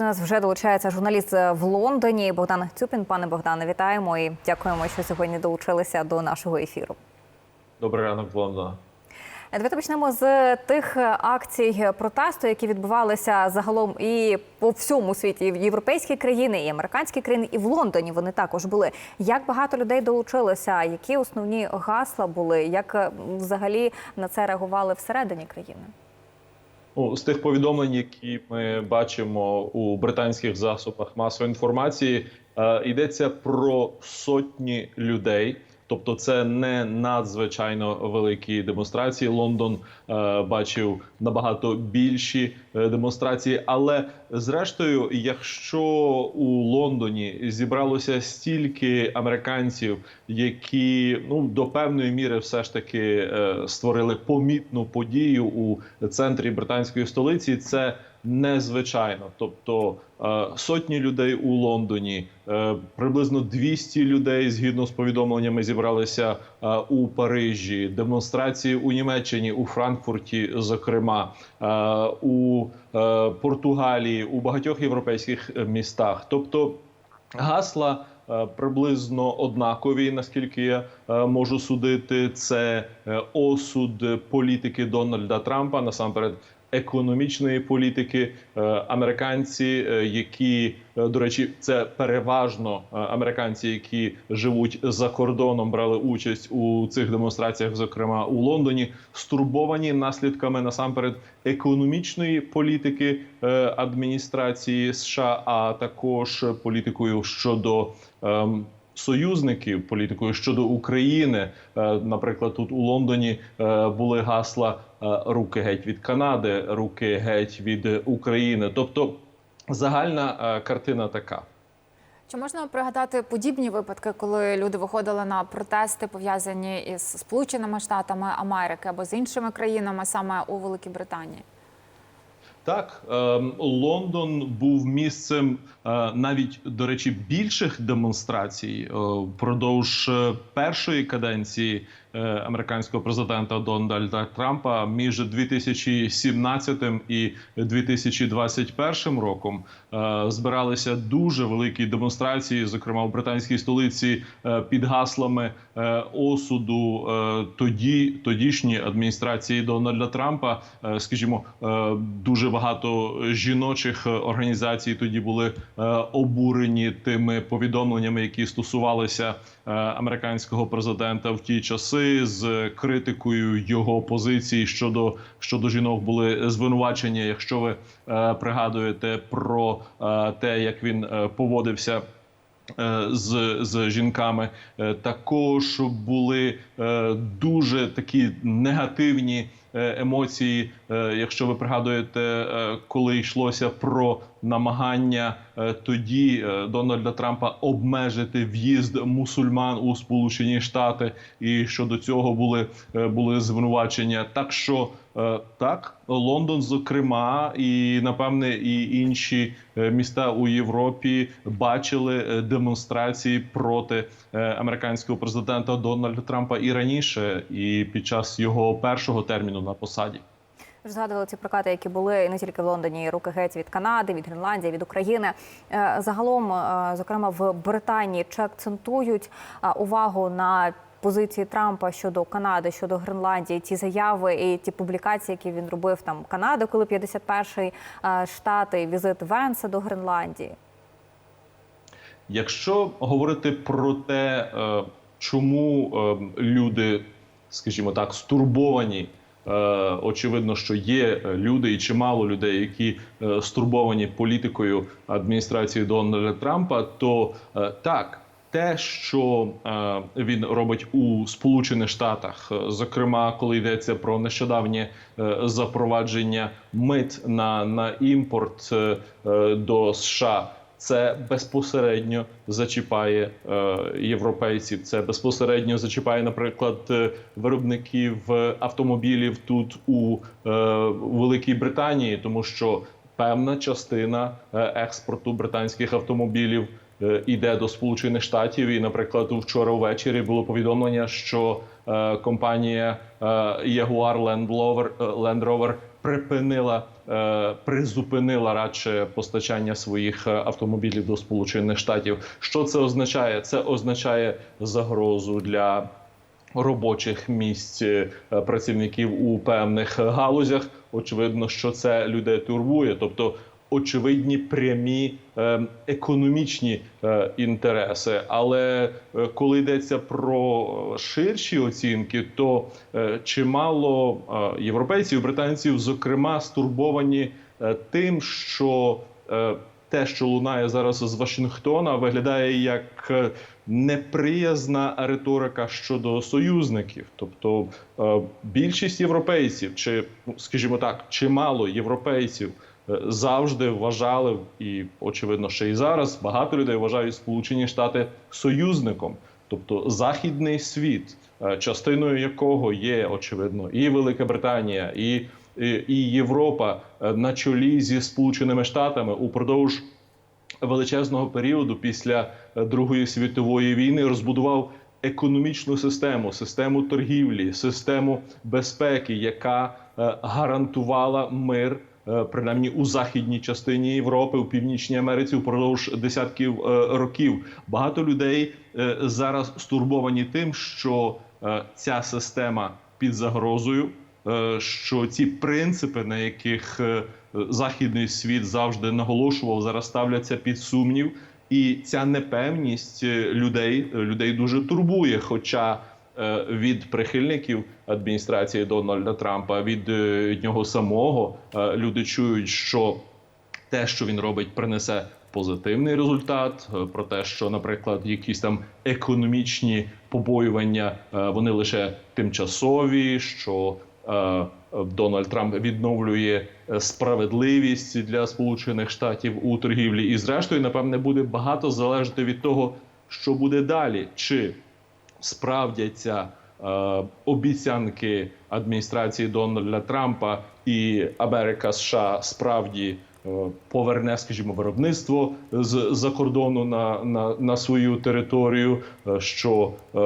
До нас вже долучається журналіст в Лондоні Богдан Цюпін. Пане Богдане, вітаємо і дякуємо, що сьогодні долучилися до нашого ефіру. Добрий ранок, Лондона. Давайте почнемо з тих акцій протесту, які відбувалися загалом і по всьому світі, і в європейські країни, і американські країни, і в Лондоні вони також були. Як багато людей долучилося? Які основні гасла були? Як взагалі на це реагували всередині країни? Ну, з тих повідомлень, які ми бачимо у британських засобах масової інформації, е, йдеться про сотні людей. Тобто, це не надзвичайно великі демонстрації. Лондон е, бачив набагато більші е, демонстрації. Але зрештою, якщо у Лондоні зібралося стільки американців, які ну до певної міри все ж таки е, створили помітну подію у центрі британської столиці, це незвичайно. Тобто е, сотні людей у Лондоні, е, приблизно 200 людей, згідно з повідомленнями, зібралися е, у Парижі, демонстрації у Німеччині, у Франкфурті, зокрема, у Португалії, у багатьох європейських містах. Тобто гасла. Приблизно однакові, наскільки я можу судити, це осуд політики Дональда Трампа насамперед економічної політики. Е, Американці, е, які е, до речі, це переважно американці, які живуть за кордоном, брали участь у цих демонстраціях, зокрема у Лондоні, стурбовані наслідками насамперед економічної політики адміністрації США, а також політикою щодо. Союзників політикою щодо України, Е, наприклад, тут у Лондоні е, були гасла е, руки геть від Канади, руки геть від України. Тобто загальна картина така. Чи можна пригадати подібні випадки, коли люди виходили на протести пов'язані із Сполученими Штатами Америки або з іншими країнами, саме у Великій Британії? Так, ем, Лондон був місцем е, навіть до речі більших демонстрацій е, впродовж е, першої каденції американського президента Дональда Трампа між 2017 і 2021 роком. Е, збиралися дуже великі демонстрації, зокрема у британській столиці, е, під гаслами е, осуду е, тоді тодішньої адміністрації Дональда Трампа. Е, Скажімо, е, дуже багато жіночих е, організацій тоді були е, обурені тими повідомленнями, які стосувалися е, американського президента в ті часи, з критикою його позиції щодо щодо жінок були звинувачення. Якщо ви е, пригадуєте про е, те, як він е, поводився. е, З, з жінками Е, також були е, дуже такі негативні е, емоції. Е, якщо ви пригадуєте, е, коли йшлося про намагання е, тоді е, Дональда Трампа обмежити в'їзд мусульман у Сполучені Штати, і щодо цього були, е, були звинувачення. Так що так, Лондон, зокрема, і напевне і інші міста у Європі бачили демонстрації проти американського президента Дональда Трампа і раніше, і під час його першого терміну на посаді. Ж згадували ці прокати, які були не тільки в Лондоні, руки геть від Канади, від Гренландії, від України. Е, Загалом, е, зокрема, в Британії чи акцентують е, увагу на позиції Трампа щодо Канади, щодо Гренландії, ті заяви і ті публікації, які він робив там Канади, коли 51-й е, штат, і візит Венса до Гренландії. Якщо говорити про те, чому люди, скажімо так, стурбовані. Е, Очевидно, що є люди і чимало людей, які е, стурбовані політикою адміністрації Дональда Трампа. То е, так, те, що е, він робить у Сполучених Штатах, е, зокрема, коли йдеться про нещодавнє е, запровадження мит на, на імпорт е, е, до США. Це безпосередньо зачіпає е, європейців. Це безпосередньо зачіпає, наприклад, е, виробників е, автомобілів тут у е, Великій Британії, тому що певна частина е, експорту британських автомобілів е, іде до Сполучених Штатів. І, наприклад, вчора ввечері було повідомлення, що е, компанія е, Jaguar Land Rover, Land Rover припинила, е, призупинила радше постачання своїх е, автомобілів до Сполучених Штатів. Що це означає? Це означає загрозу для робочих місць е, працівників у певних галузях. Очевидно, що це людей турбує, тобто очевидні прямі е, економічні е, інтереси. Але е, коли йдеться про ширші оцінки, то чимало європейців, британців, зокрема, стурбовані тим, що те, що лунає зараз з Вашингтона, виглядає як неприязна риторика щодо союзників. Тобто більшість європейців, чи ну, скажімо так, чимало європейців завжди вважали, і очевидно, ще й зараз багато людей вважають Сполучені Штати союзником, тобто західний світ, е, частиною якого є очевидно і Велика Британія, і, і, і Європа е, на чолі зі Сполученими Штатами упродовж величезного періоду після е, Другої світової війни розбудував економічну систему, систему торгівлі, систему безпеки, яка е, гарантувала мир. Е, Принаймні у західній частині Європи, у північній Америці впродовж десятків е, років багато людей е, зараз стурбовані тим, що ця система під загрозою, що ці принципи, на яких західний світ завжди наголошував, зараз ставляться під сумнів, і ця непевність людей людей дуже турбує. Хоча від прихильників адміністрації Дональда Трампа, від е, нього самого е, люди чують, що те, що він робить, принесе позитивний результат. е, Про те, що, наприклад, якісь там економічні побоювання е, вони лише тимчасові. що е, Дональд Трамп відновлює е, справедливість для Сполучених Штатів у торгівлі, і зрештою, напевне, буде багато залежати від того, що буде далі, чи справдяться е, обіцянки адміністрації Дональда Трампа, і Америка США справді е, поверне, скажімо, виробництво з за кордону на, на, на свою територію. е, Що е,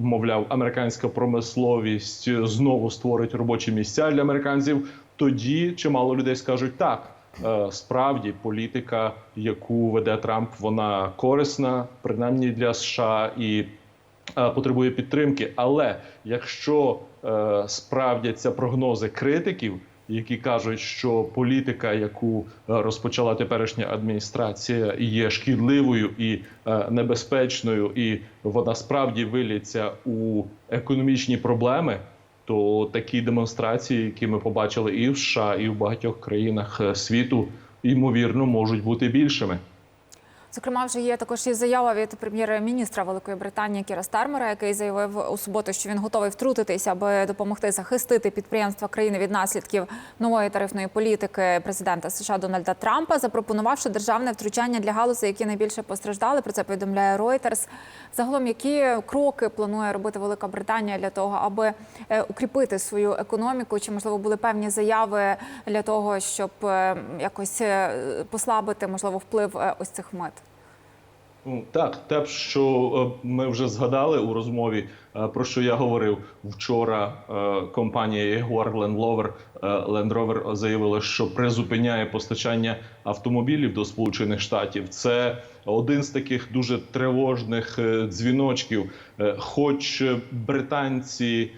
мовляв, американська промисловість знову створить робочі місця для американців. Тоді чимало людей скажуть так. е, Справді політика, яку веде Трамп, вона корисна, принаймні для США і потребує підтримки. Але якщо е, справдяться прогнози критиків, які кажуть, що політика, яку е, розпочала теперішня адміністрація, є шкідливою і е, небезпечною, і вона справді виліться у економічні проблеми. То такі демонстрації, які ми побачили і в США, і в багатьох країнах е, світу, ймовірно, можуть бути більшими. Зокрема, вже є також і заява від прем'єр-міністра Великої Британії Кіра Стармера, який заявив у суботу, що він готовий втрутитися, аби допомогти захистити підприємства країни від наслідків нової тарифної політики президента США Дональда Трампа, запропонувавши державне втручання для галузей, які найбільше постраждали. Про це повідомляє Reuters. Загалом, які кроки планує робити Велика Британія для того, аби е, укріпити свою економіку? Чи можливо були певні заяви для того, щоб е, якось е, послабити можливо вплив ось цих мит? Так, те, що е, ми вже згадали у розмові, е, про що я говорив вчора. е, Компанія Jaguar Land Rover, Land Rover заявила, що призупиняє постачання автомобілів до Сполучених Штатів. Це один з таких дуже тривожних дзвіночків. Хоч британці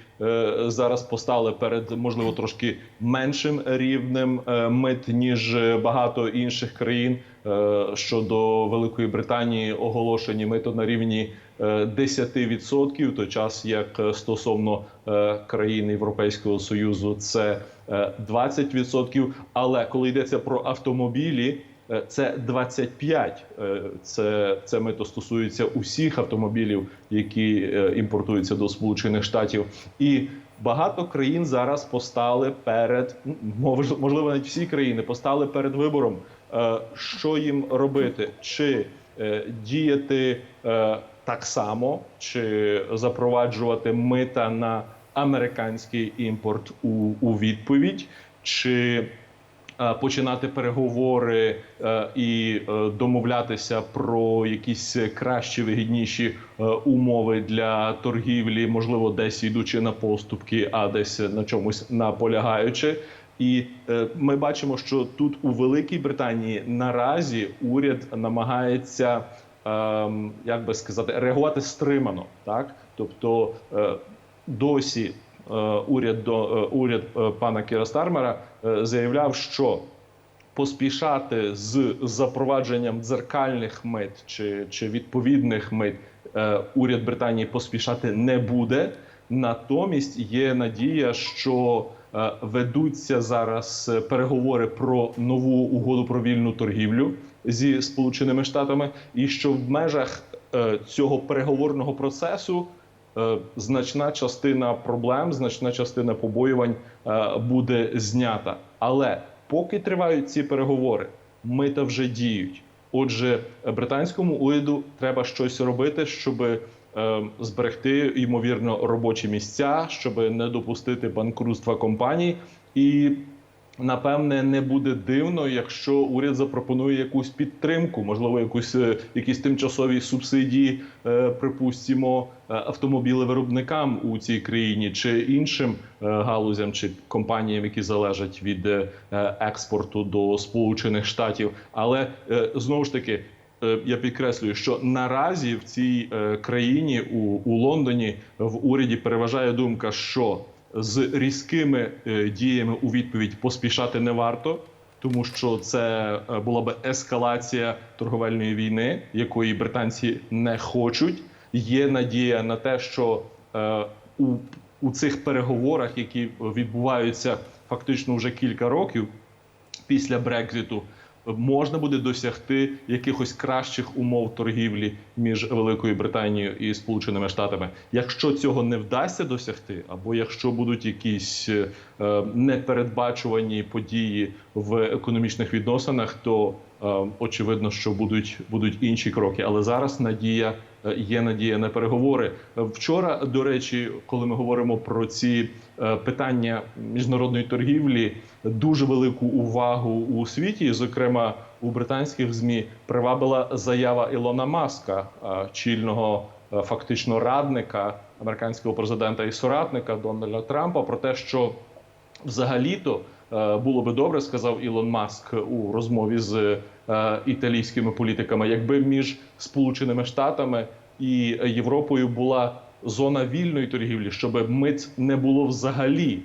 зараз постали перед можливо трошки меншим рівнем мит ніж багато інших країн. Е, Щодо Великої Британії оголошені мито на рівні е, 10%, в той час як е, стосовно е, країн Європейського союзу це е, 20%. Але коли йдеться про автомобілі, е, це 25. Е, Це, це мито стосується усіх автомобілів, які е, імпортуються до Сполучених Штатів. І багато країн зараз постали перед мож- можливо, навіть всі країни постали перед вибором, е, що їм робити, чи е, діяти е, так само, чи запроваджувати мита на американський імпорт у, у відповідь, чи е, починати переговори е, і е, домовлятися про якісь кращі вигідніші е, умови для торгівлі, можливо, десь йдучи на поступки, а десь на чомусь наполягаючи. І е, ми бачимо, що тут у Великій Британії наразі уряд намагається, ем, як би сказати, реагувати стримано, так тобто е, досі е, уряд до уряд пана Кіра Стармера заявляв, що поспішати з запровадженням дзеркальних мит чи, чи відповідних мит уряд Британії поспішати не буде. Натомість є надія, що ведуться зараз е, переговори про нову угоду про вільну торгівлю зі Сполученими Штатами, і що в межах е, цього переговорного процесу е, значна частина проблем, значна частина побоювань е, буде знята. Але поки тривають ці переговори, мита вже діють. Отже, британському уряду треба щось робити, щоб е, зберегти ймовірно робочі місця, щоб не допустити банкрутства компаній і. Напевне, не буде дивно, якщо уряд запропонує якусь підтримку, можливо, якусь е, якісь тимчасові субсидії, е, припустимо, е, автомобілевиробникам у цій країні чи іншим галузям чи компаніям, які залежать від експорту до Сполучених Штатів. Але знову ж таки. Е, Я підкреслюю, що наразі в цій е, країні у, у Лондоні в уряді переважає думка, що з різкими е, діями у відповідь поспішати не варто, тому що це була би ескалація торговельної війни, якої британці не хочуть. Є надія на те, що у, у цих переговорах, які відбуваються фактично вже кілька років після Брекзиту, можна буде досягти якихось кращих умов торгівлі між Великою Британією і Сполученими Штатами. Якщо цього не вдасться досягти, або якщо будуть якісь е, непередбачувані події в економічних відносинах, то е, очевидно, що будуть, будуть інші кроки. Але зараз надія є надія на переговори. Е, Вчора, до речі, коли ми говоримо про ці е, питання міжнародної торгівлі, дуже велику увагу у світі, зокрема у британських змі, привабила заява Ілона Маска, е, чільного е, фактично радника американського президента і соратника Дональда Трампа, про те, що взагалі-то е, було би добре, сказав Ілон Маск у розмові з е, італійськими політиками, якби між Сполученими Штатами і Європою була зона вільної торгівлі, щоб мит не було взагалі.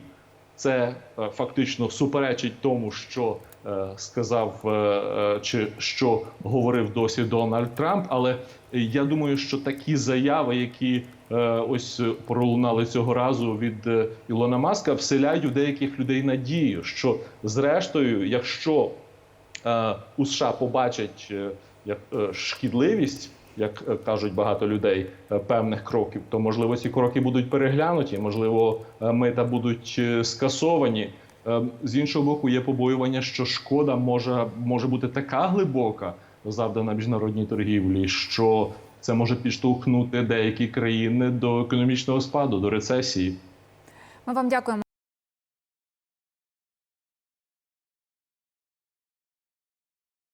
Це е, фактично суперечить тому, що е, сказав е, е, чи що говорив досі Дональд Трамп. Але я думаю, що такі заяви, які е, ось пролунали цього разу від е, Ілона Маска, вселяють у деяких людей надію, що зрештою, якщо е, у США побачать як шкідливість, як кажуть багато людей, певних кроків, то можливо ці кроки будуть переглянуті, можливо, мита будуть скасовані. Е, З іншого боку, є побоювання, що шкода може, може бути така глибока, завдана міжнародній торгівлі, що це може підштовхнути деякі країни до економічного спаду, до рецесії. Ми вам дякуємо.